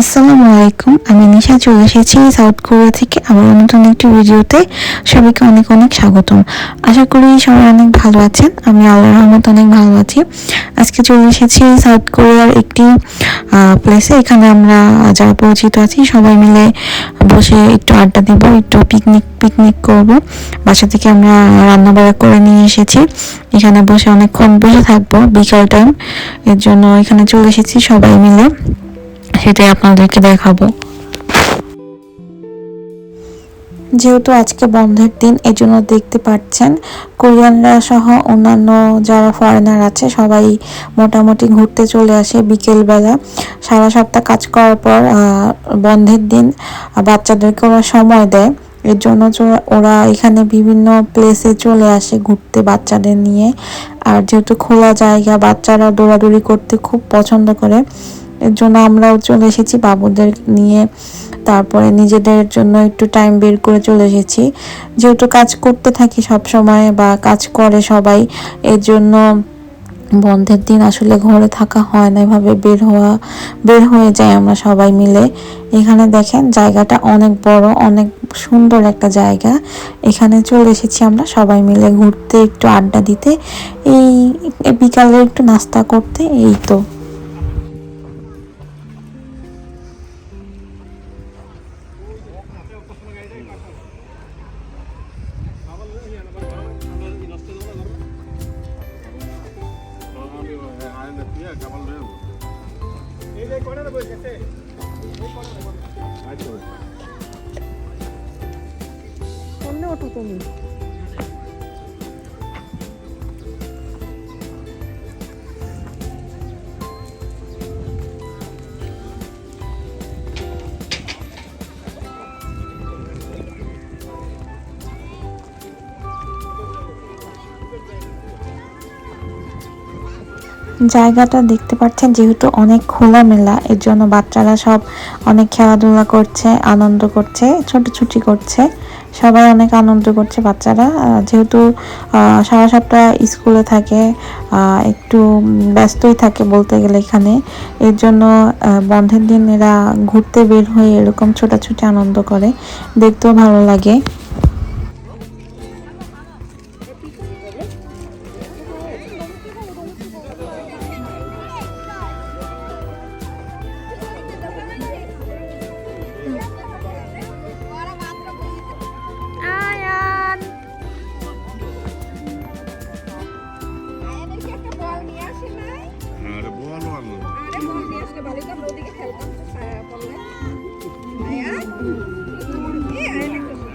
আসসালামু আলাইকুম, আমি নিশা চলে এসেছি সাউথ কোরিয়া থেকে আবার নতুন একটি ভিডিওতে। সবাইকে অনেক অনেক স্বাগতম। আশা করি সবাই অনেক ভালো আছেন, আমি আল্লাহ রহমত অনেক ভালো আছি। আজকে চলে এসেছি সাউথ কোরিয়ার একটি প্লেসে এখানে আমরা যারা পরিচিত আছি সবাই মিলে বসে একটু আড্ডা দিব, একটু পিকনিক পিকনিক করব। বাসা থেকে আমরা রান্না বাড়া করে নিয়ে এসেছি। এখানে বসে অনেকক্ষণ বসে থাকব, বিকাল টাইম এর জন্য এখানে চলে এসেছি সবাই মিলে। সেটাই আপনাদেরকে দেখাবো। যেহেতু আজকে বন্ধের দিন এই জন্য দেখতে পাচ্ছেন, কোরিয়ানরা সহ অন্যান্য যারা ফরেনার আছে, সবাই মোটামুটি ঘুরতে চলে আসে বিকেলবেলা। সারা সপ্তাহ কাজ করার পর বন্ধের দিন বাচ্চাদেরকে ওরা সময় দেয়। এর জন্য ওরা এখানে বিভিন্ন প্লেসে চলে আসে ঘুরতে বাচ্চাদের নিয়ে। আর যেহেতু খোলা জায়গা, বাচ্চারা দৌড়াদৌড়ি করতে খুব পছন্দ করে এর জন্য আমরাও চলে এসেছি, বাবুদের নিয়ে। তারপরে নিজেদের জন্য একটু টাইম বের করে চলে এসেছি। যেহেতু কাজ করতে থাকি সব সময় বা কাজ করে সবাই, এর জন্য বন্ধের দিন আসলে ঘরে থাকা হয় না। এভাবে বের হওয়া, বের হয়ে যায় আমরা সবাই মিলে। এখানে দেখেন জায়গাটা অনেক বড়, অনেক সুন্দর একটা জায়গা। এখানে চলে এসেছি আমরা সবাই মিলে ঘুরতে, একটু আড্ডা দিতে। এই বিকালে একটু নাস্তা করতে, এই তো। সামনে ওঠো তুমি জায়গাটা দেখতে পাচ্ছেন যেহেতু অনেক খোলামেলা, এর জন্য বাচ্চারা সব অনেক খেলাধুলা করছে, আনন্দ করছে, ছোটাছুটি করছে। সবাই অনেক আনন্দ করছে বাচ্চারা। যেহেতু সারা সপ্তাহ স্কুলে থাকে একটু ব্যস্তই থাকে বলতে গেলে এখানে। এর জন্য বন্ধের দিন এরা ঘুরতে বের হয়ে এরকম ছোটাছুটি আনন্দ করে। দেখতেও ভালো লাগে।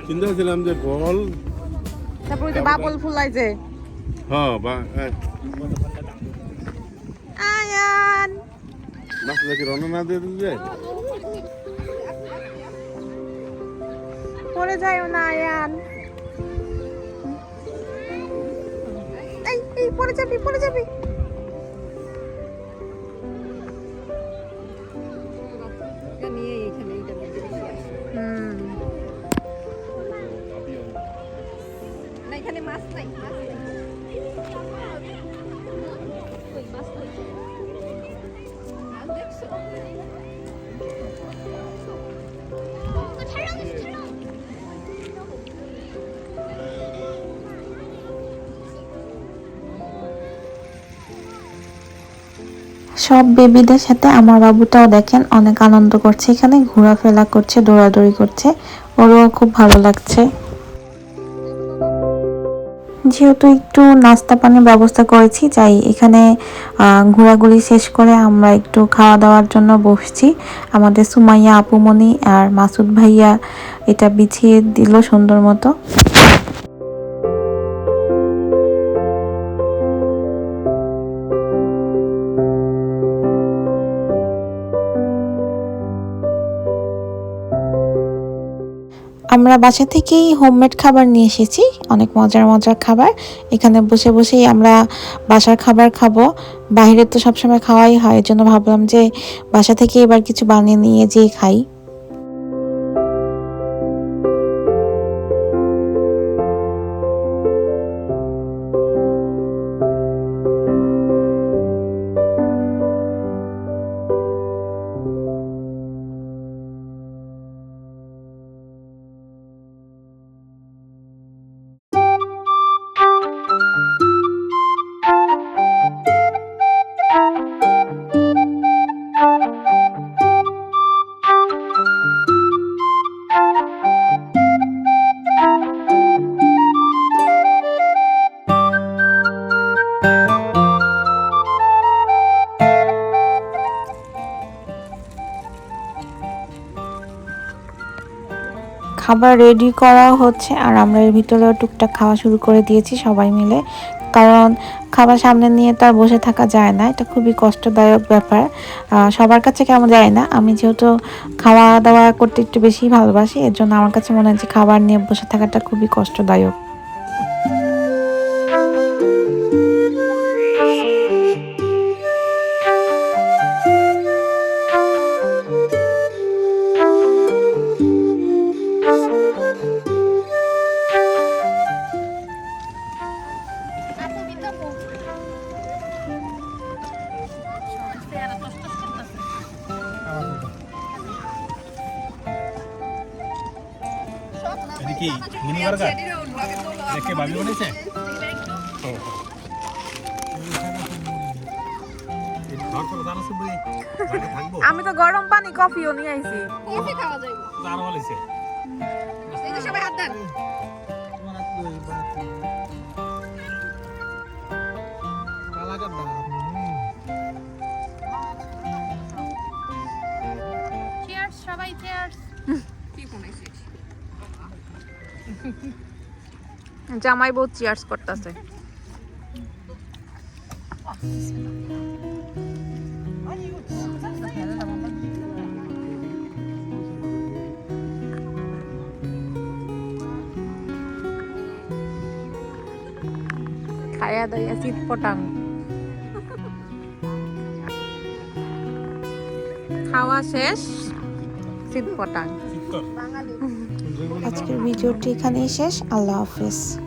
চিন্তা করছিলাম যে বল। তারপরে যে বাবল ফুলাই যে। হ্যাঁ বা আয়ান। মাছটা কি রওনা না দিয়ে দিলে পড়ে যায় না আয়ান। এই এই পড়ে যাবি পড়ে যাবি। সব বেবিদের সাথে আমার বাবুটাও দেখেন, অনেক আনন্দ করছে এখানে, ঘোরাফেরা করছে, দৌড়াদৌড়ি করছে। ওরও খুব ভালো লাগছে। যেহেতু একটু নাস্তা পানির ব্যবস্থা করেছি যাই এখানে ঘোরাঘুরি শেষ করে আমরা একটু খাওয়া দাওয়ার জন্য বসছি। আমাদের সুমাইয়া আপুমনি আর মাসুদ ভাইয়া এটা বিছিয়ে দিল সুন্দর মতো। আমরা বাসা থেকেই হোমমেড খাবার নিয়ে এসেছি। অনেক মজার মজার খাবার। এখানে বসে বসেই আমরা বাসার খাবার খাব। বাইরে তো সবসময় খাওয়াই হয়। জন্য ভাবলাম যে বাসা থেকে এবার কিছু বানিয়ে নিয়ে যেয়ে খাই। খাবার রেডি করা হচ্ছে আর আমরা এর ভিতরেও টুকটাক খাওয়া শুরু করে দিয়েছি সবাই মিলে। কারণ খাবার সামনে নিয়ে তো আর বসে থাকা যায় না, এটা খুবই কষ্টদায়ক ব্যাপার। সবার কাছে কেমন যায় না? আমি যেহেতু খাওয়া দাওয়া করতে একটু বেশি ভালোবাসি, এর জন্য আমার কাছে মনে হয় যে খাবার নিয়ে বসে থাকাটা খুবই কষ্টদায়ক। কি? Mini burger? এটা কে ভাবি থাকব আমি তো গরম পানি কফিও নিয়ে আইছি। কফি খাওয়া যাইব বলেছে এই সবাই হাত দেন। সবাই চিয়ার্স কি বানাইছিস জামাই বহুত চিয়ার্স করতেছে। খায়া দইয়া শীত পটাং। খাওয়া শেষ শীত পটাং। আজকের ভিডিওটি এখানেই শেষ। আল্লাহ হাফিজ।